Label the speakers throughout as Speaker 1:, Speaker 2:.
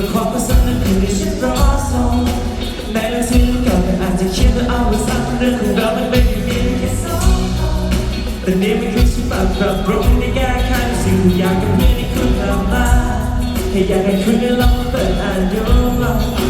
Speaker 1: ก็ความก็สักนึกถึงที่ฉันรอส่งแม้เราที่เก่าแต่อาจจะเขียนว่าเอาไว้สักเรื่องของเรามันไม่ได้มีแค่สองแต่นี้มันคือชีวิตแบปรับปรุงในแก้ไขสิ่งที่อยากกับเพื่อที่คุณทำมาแค่อยากให้คุณได้ลองเปิดอ่านย้อนหลัง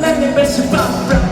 Speaker 2: Let me be your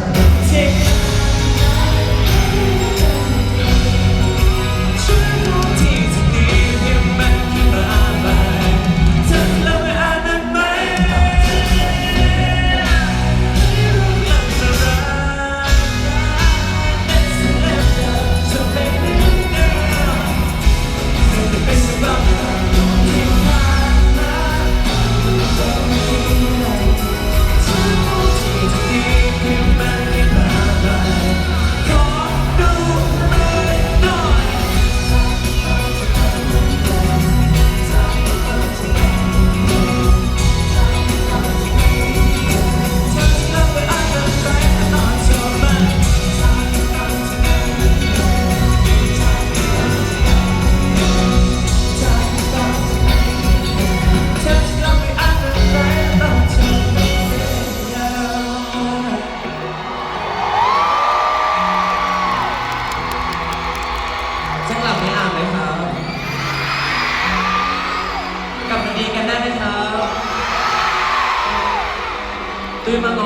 Speaker 2: ครับตื่นมาก่อน